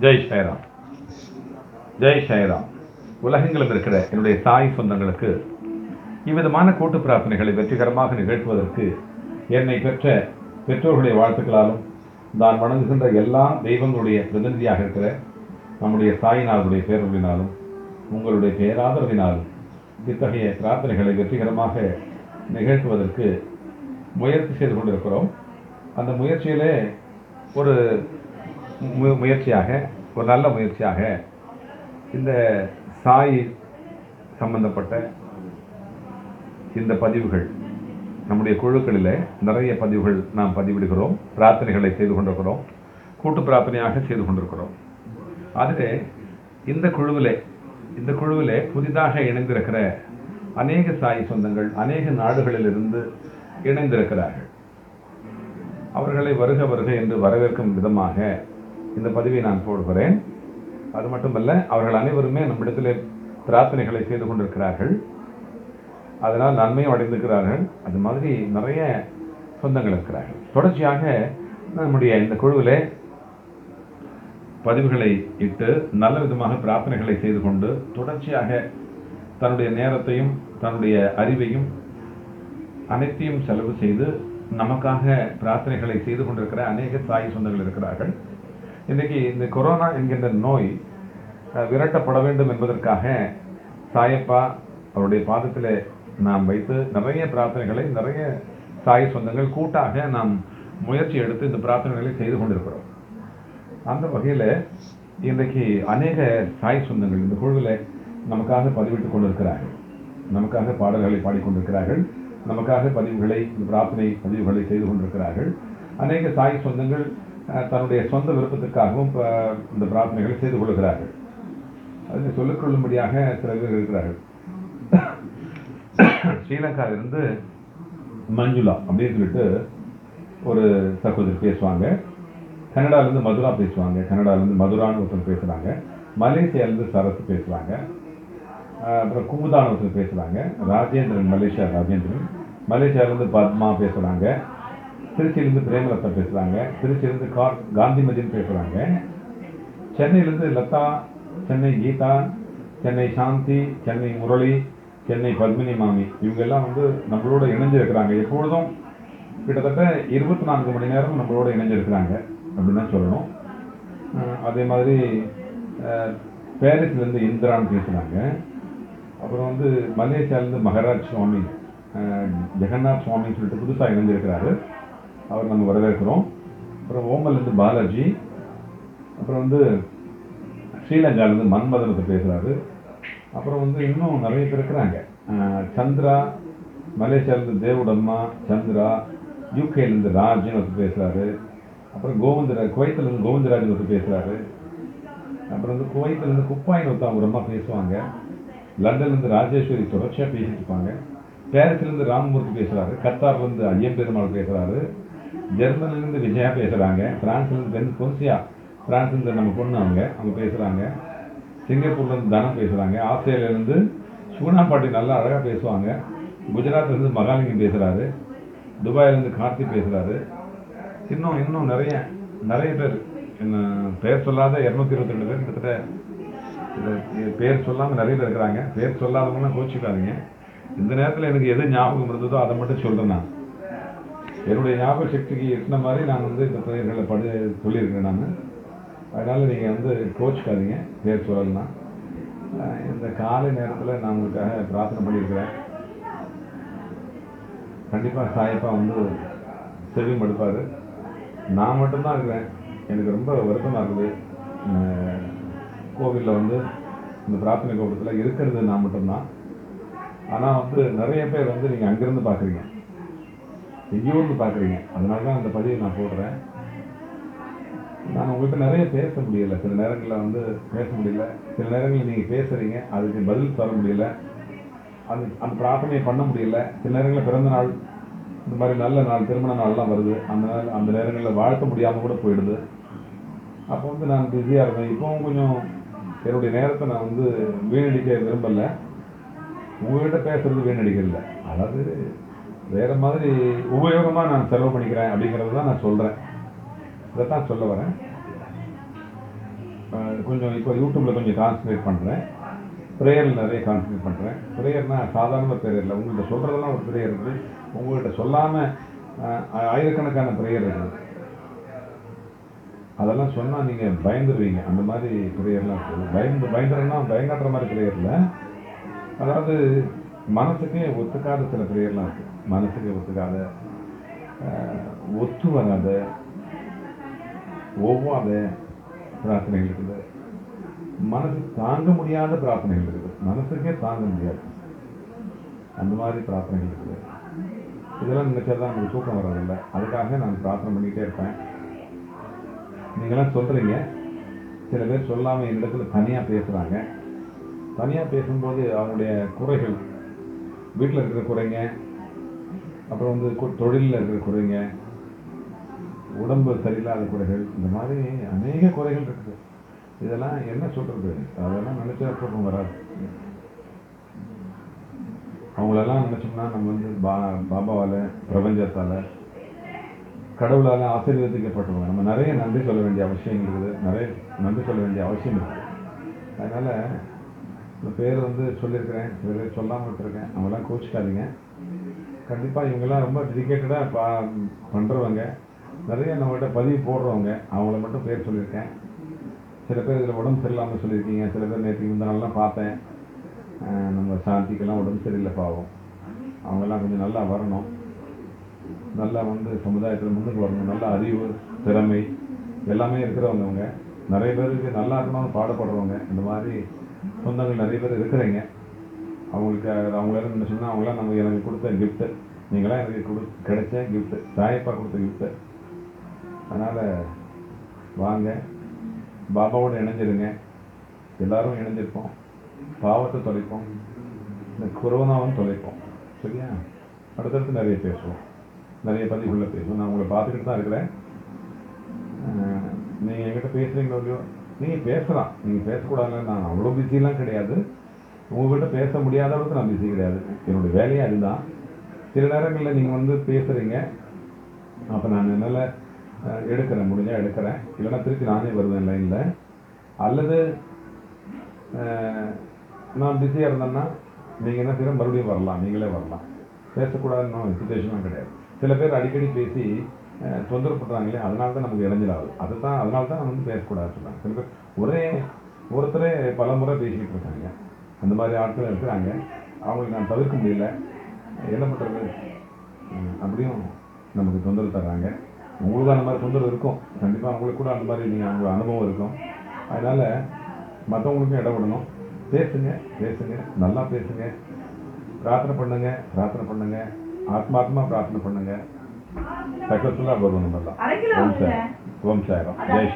ஜெய் ஷைராம் ஜெய் ஷைராம் உலகங்களில் இருக்கிற என்னுடைய தாய் சொந்தங்களுக்கு இவ்விதமான கூட்டு பிரார்த்தனைகளை வெற்றிகரமாக நிகழ்த்துவதற்கு என்னை பெற்ற பெற்றோர்களுடைய வாழ்த்துக்களாலும் நான் வணங்குகின்ற எல்லா தெய்வங்களுடைய பிரதிநிதியாக இருக்கிற நம்முடைய தாயினாருடைய பேரொழினாலும் உங்களுடைய பேராதரவினாலும் இத்தகைய பிரார்த்தனைகளை வெற்றிகரமாக நிகழ்த்துவதற்கு முயற்சி செய்து கொண்டிருக்கிறோம். அந்த முயற்சியிலே ஒரு மு- முயற்சியாக ஒரு நல்ல முயற்சியாக இந்த சாய் சம்பந்தப்பட்ட இந்த பதிவுகள் நம்முடைய குழுக்களில் நிறைய பதிவுகள் நாம் பதிவிடுகிறோம் பிரார்த்தனைகளை செய்து கொண்டிருக்கிறோம் கூட்டு பிரார்த்தனையாக செய்து கொண்டிருக்கிறோம். அதிலே இந்த குழுவிலே இந்த குழுவிலே புதிதாக இணைந்திருக்கிற அநேக சாய் சொந்தங்கள் அநேக நாடுகளிலிருந்து இணைந்திருக்கிறார்கள். அவர்களை வருக வருக என்று வரவேற்கும் விதமாக இந்த பதிவை நான் போடுகிறேன். அது மட்டுமல்ல அவர்கள் அனைவருமே நம்மிடத்தில் பிரார்த்தனைகளை செய்து கொண்டிருக்கிறார்கள். அதனால் நன்மையும் அடைந்திருக்கிறார்கள். அது மாதிரி நிறைய சொந்தங்கள் இருக்கிறார்கள். தொடர்ச்சியாக நம்முடைய இந்த குழுவில் பதிவுகளை இட்டு நல்ல விதமாக பிரார்த்தனைகளை செய்து கொண்டு தொடர்ச்சியாக தன்னுடைய நேரத்தையும் தன்னுடைய அறிவையும் அனைத்தையும் செலவு செய்து நமக்காக பிரார்த்தனைகளை செய்து கொண்டிருக்கிற அநேக தாய் சொந்தங்கள் இருக்கிறார்கள். இன்றைக்கி இந்த கொரோனா என்கின்ற நோய் விரட்டப்பட வேண்டும் என்பதற்காக சாயப்பா அவருடைய பாதத்தில் நாம் வைத்து நிறைய பிரார்த்தனைகளை நிறைய சாய் சொந்தங்கள் கூட்டாக நாம் முயற்சி எடுத்து இந்த பிரார்த்தனைகளை செய்து கொண்டிருக்கிறோம். அந்த வகையில் இன்றைக்கு அநேக சாய் சொந்தங்கள் இந்த குழுவில் நமக்காக பதிவிட்டுக் கொண்டிருக்கிறார்கள். நமக்காக பாடல்களை பாடிக்கொண்டிருக்கிறார்கள். நமக்காக பதிவுகளை இந்த பிரார்த்தனை பதிவுகளை செய்து கொண்டிருக்கிறார்கள். அநேக சாய் சொந்தங்கள் தன்னுடைய சொந்த விருப்பத்திற்காகவும் இப்போ இந்த பிரார்த்தனைகளை செய்து கொள்கிறார்கள். அதில் சொல்லிக்கொள்ளும்படியாக சில பேர் இருக்கிறார்கள். ஸ்ரீலங்காவிலிருந்து மஞ்சுளா அப்படின்னு சொல்லிட்டு ஒரு சகோதரி பேசுவாங்க. கனடாலேருந்து மதுரா பேசுவாங்க. கனடாலேருந்து மதுரான்னு ஒருத்தர் பேசுகிறாங்க மலேசியாவிலேருந்து சரஸ் பேசுகிறாங்க அப்புறம் குமுதான ஒருத்தர் பேசுகிறாங்க ராஜேந்திரன் மலேசியா ராஜேந்திரன். மலேசியாவிலேருந்து பத்மா பேசுகிறாங்க திருச்சியிலேருந்து பிரேமலதா பேசுகிறாங்க திருச்சியிலேருந்து கார் காந்திமதின்னு பேசுகிறாங்க சென்னையிலேருந்து லதா சென்னை கீதா சென்னை சாந்தி சென்னை முரளி சென்னை பத்மினி மாமி. இவங்கெல்லாம் வந்து நம்மளோட இணைஞ்சிருக்கிறாங்க எப்பொழுதும் கிட்டத்தட்ட இருபத்தி நான்கு மணி நேரம் நம்மளோட இணைஞ்சிருக்கிறாங்க அப்படின்னு தான் சொல்லணும். அதே மாதிரி பேரிஸ்லேருந்து இந்திரான்னு பேசுகிறாங்க அப்புறம் வந்து மலேசியாவிலேருந்து மகராஜ் சுவாமி ஜெகநாத் சுவாமின்னு சொல்லிட்டு புதுசாக இணைஞ்சிருக்கிறாரு. அவர் நம்ம வரவேற்கிறோம். அப்புறம் ஓமல்லேருந்து பாலாஜி அப்புறம் வந்து ஸ்ரீலங்காலேருந்து மன்மதனத்தை பேசுகிறாரு அப்புறம் வந்து இன்னும் நிறைய பேர் இருக்கிறாங்க. சந்திரா மலேசியாவிலேருந்து தேவுடம்மா சந்திரா யூகேலேருந்து ராஜன் ஒருத்தர் பேசுகிறாரு அப்புறம் கோவிந்தரா குவைத்திலேருந்து கோவிந்தராஜன் ஒருத்தர் பேசுகிறாரு அப்புறம் வந்து குவைத்திலேருந்து குப்பாயின் ஒருத்தர் அவங்க அம்மா பேசுவாங்க. லண்டன்லேருந்து ராஜேஸ்வரி தொடர்ச்சியாக பேசிட்டு இருப்பாங்க. பேரத்துலேருந்து ராமமூர்த்தி பேசுகிறாரு கத்தார்லேருந்து ஐயம் பெருமாள் பேசுகிறாரு ஜெர்மனிலேருந்து விஜயா பேசுகிறாங்க ஃப்ரான்ஸ்லேருந்து பென் பொன்சியா. ஃப்ரான்ஸ்லேருந்து நம்ம பொண்ணு அவங்க. அவங்க பேசுகிறாங்க சிங்கப்பூர்லேருந்து தனம் பேசுகிறாங்க ஆஸ்திரேலியாவிலேருந்து சுகுணா பாட்டி நல்லா அழகாக பேசுவாங்க. குஜராத்லேருந்து மகாலிங்கம் பேசுகிறாரு துபாயிலேருந்து கார்த்தி பேசுகிறாரு இன்னும் இன்னும் நிறைய நிறைய பேர். என்ன பெயர் சொல்லாத இரநூத்தி இருபத்தி ரெண்டு பேர் கிட்டத்தட்ட பேர் சொல்லாமல் நிறைய பேர் இருக்கிறாங்க. பேர் சொல்லாதவங்களாம் கோச்சிக்காதீங்க. இந்த நேரத்தில் எனக்கு எது ஞாபகம் இருந்ததோ அதை மட்டும் சொல்கிறேன் நான். என்னுடைய ஞாபக சக்திக்கு எட்டின மாதிரி நான் வந்து இந்த பயிர்களை படி சொல்லியிருக்கேன் நான். அதனால் நீங்கள் வந்து கோச்சிக்காதீங்க பேர் சொல்லலாம் இந்த காலை நேரத்தில் நான் உங்களுக்காக பிரார்த்தனை பண்ணியிருக்கிறேன். கண்டிப்பாக சாயப்பா வந்து செவி மடுப்பார் நான் மட்டும்தான் இருக்கிறேன். எனக்கு ரொம்ப வருத்தமாக இருக்குது. கோவிலில் வந்து இந்த பிரார்த்தனை கோபுரத்தில் இருக்கிறது நான் மட்டும்தான். ஆனால் வந்து நிறைய பேர் வந்து நீங்கள் அங்கேருந்து பார்க்குறீங்க எங்கேயோ பார்க்குறீங்க. அதனால தான் அந்த பதிவை நான் போடுறேன். நான் உங்கள்கிட்ட நிறைய பேச முடியலை. சில நேரங்களில் வந்து பேச முடியல. சில நேரங்களில் நீங்கள் பேசுகிறீங்க அதுக்கு பதில் தர முடியல. அது அந்த பிரார்த்தனையை பண்ண முடியல. சில நேரங்களில் பிறந்த நாள் இந்த மாதிரி நல்ல நாள் திருமண நாள்லாம் வருது. அந்த நாள் அந்த நேரங்களில் வாழ்த்த முடியாமல் கூட போயிடுது. அப்போ வந்து நான் பிஸியாக இருந்தேன். இப்போவும் கொஞ்சம் என்னுடைய நேரத்தை நான் வந்து வீணடிக்க விரும்பலை. உங்கள்கிட்ட பேசுறது வீணடிக்கல அதாவது வேறு மாதிரி உபயோகமாக நான் செலவு பண்ணிக்கிறேன் அப்படிங்கிறது தான் நான் சொல்கிறேன் இதைத்தான் சொல்ல வரேன். கொஞ்சம் இப்போ யூடியூப்பில் கொஞ்சம் கான்சன்ட்ரேட் பண்ணுறேன் ப்ரேயரில் நிறைய கான்சன்ட்ரேட் பண்ணுறேன் ப்ரேயர்னால் சாதாரண ப்ரேயர் இல்லை. உங்கள்கிட்ட சொல்கிறதெல்லாம் ஒரு ப்ரேயர் இருக்குது உங்கள்கிட்ட சொல்லாமல் ஆயிரக்கணக்கான ப்ரேயர் இருக்குது அதெல்லாம் சொன்னால் நீங்கள் பயந்துருவீங்க. அந்த மாதிரி ப்ரேயர்லாம் இருக்குது பயந்து பயந்துறேன்னா பயங்காட்டுற மாதிரி ப்ரேயர் இல்லை. அதாவது மனசுக்கே ஒத்துக்காத சில பிரேயர்லாம் இருக்குது மனசுக்கு ஒத்துக்காத ஒத்து வராத ஒவ்வாத பிரார்த்தனைகள் இருக்குது. மனசு தாங்க முடியாத பிரார்த்தனைகள் இருக்குது. மனசுக்கே தாங்க முடியாது. அந்த மாதிரி பிரார்த்தனைகள் இருக்குது. இதெல்லாம் நினச்சா தான் நமக்கு தூக்கம் வர்றதில்லை அதுக்காக நான் பிரார்த்தனை பண்ணிக்கிட்டே இருப்பேன். நீங்களாம் சொல்கிறீங்க சில பேர் சொல்லாமல் என்னிடத்துல தனியாக பேசுகிறாங்க தனியாக பேசும்போது அவங்களுடைய குறைகள் வீட்டில் இருக்கிற குறைங்க. அப்புறம் வந்து தொழிலில் இருக்கிற குறைங்க. உடம்பு சரியில்லாத குறைகள் இந்த மாதிரி அநேக குறைகள் இருக்குது. இதெல்லாம் என்ன சொல்கிறது அதெல்லாம் நினச்சா சொல்கிறோம் வராது. அவங்களெல்லாம் நினச்சோம்னா நம்ம வந்து பா பாபாவால் பிரபஞ்சத்தால் கடவுளால் ஆசீர்வதிக்கப்பட்டவங்க. நம்ம நிறைய நன்றி சொல்ல வேண்டிய அவசியம் இருக்குது. நிறைய நன்றி சொல்ல வேண்டிய அவசியம் இருக்குது. அதனால் பேர் வந்து சொல்லியிருக்கிறேன் சில பேர் சொல்லாமல் விட்டுருக்கேன். அவங்களாம் கோச்சிக்காதீங்க. கண்டிப்பாக இவங்கெல்லாம் ரொம்ப டெடிக்கேட்டடாக பா பண்ணுறவங்க நிறைய நம்மகிட்ட பதிவு போடுறவங்க. அவங்கள மட்டும் பேர் சொல்லியிருக்கேன். சில பேர் இதில் உடம்பு சரியில்லாமல் சொல்லியிருக்கீங்க. சில பேர் நேற்று இந்த நாள்லாம் பார்த்தேன். நம்ம சாந்திக்கெல்லாம் உடம்பு சரியில்லை பாவம். அவங்கெல்லாம் கொஞ்சம் நல்லா வரணும். நல்லா வந்து சமுதாயத்தில் முன்னுக்கு வரணும். நல்ல அறிவு திறமை எல்லாமே இருக்கிறவங்க அவங்க நிறைய பேருக்கு நல்லா இருக்கணும்னு பாடுபடுறவங்க. இந்த மாதிரி சொந்தங்கள் நிறைய பேர் இருக்கிறீங்க. அவங்களுக்கு அவங்களால என்ன சொன்னால் அவங்களாம் நம்ம எனக்கு கொடுத்த கிஃப்ட்டு நீங்களாம் எனக்கு கொடு கிடைச்ச கிஃப்ட்டு தாயப்பா கொடுத்த கிஃப்ட்டு அதனால் வாங்க. பாபாவோட இணைஞ்சிருங்க. எல்லாரும் இணைஞ்சிருப்போம். பாவத்தை தொலைப்போம். இந்த கொரோனாவும் தொலைப்போம். சரியா? அடுத்தடுத்து நிறைய பேசுவோம். நிறைய பதிவுள்ள பேசுவோம். நான் உங்களை பார்த்துக்கிட்டு தான் இருக்கிறேன். நீங்கள் என்கிட்ட பேசுகிறீங்களோ இல்லையோ? நீங்கள் பேசலாம். நீங்கள் பேசக்கூடாதுன்னு நான் அவ்வளோ பிஸிலாம் கிடையாது. உங்கள்கிட்ட பேச முடியாத அளவுக்கு நான் பிஸி கிடையாது. என்னுடைய வேலையே அதுதான். சில நேரங்களில் நீங்கள் வந்து பேசுகிறீங்க அப்போ நான் என்னால் எடுக்கிறேன். முடிஞ்சால் எடுக்கிறேன். இல்லைன்னா திருப்பி நானே வருவேன் லைனில் அல்லது நான் பிஸியாக இருந்தேன்னா நீங்கள் என்ன செய்யணும் மறுபடியும் வரலாம். நீங்களே வரலாம். பேசக்கூடாதுன்னு சுச்சுவேஷனும் கிடையாது. சில பேர் அடிக்கடி பேசி தொந்தரவு பண்ணுறாங்களே அதனால தான் நமக்கு இடைஞ்சலாகுது. அதுதான் அதனால தான் வந்து பேசக்கூடாது சொல்கிறாங்க சில பேர் ஒரே ஒருத்தரே பல முறை பேசிக்கிட்டு இருக்காங்க. அந்த மாதிரி ஆட்கள் இருக்கிறாங்க. அவங்களுக்கு நான் தவிர்க்க முடியல. என்ன பண்ணுறது அப்படியும் நமக்கு தொந்தரவு தர்றாங்க. உங்களுக்கு அந்த மாதிரி தொந்தரவு இருக்கும். கண்டிப்பாக அவங்களுக்கு கூட அந்த மாதிரி நீங்கள் அவங்க அனுபவம் இருக்கும். அதனால் மற்றவங்களுக்கும் இடம் விடணும் பேசுங்க பேசுங்க. நல்லா பேசுங்க. பிரார்த்தனை பண்ணுங்க பிரார்த்தனை பண்ணுங்க. ஆத்மாத்மா பிரார்த்தனை பண்ணுங்க. எல்லாம் அரை கிலோ ஓம் சாய். ஓம் ஜெய்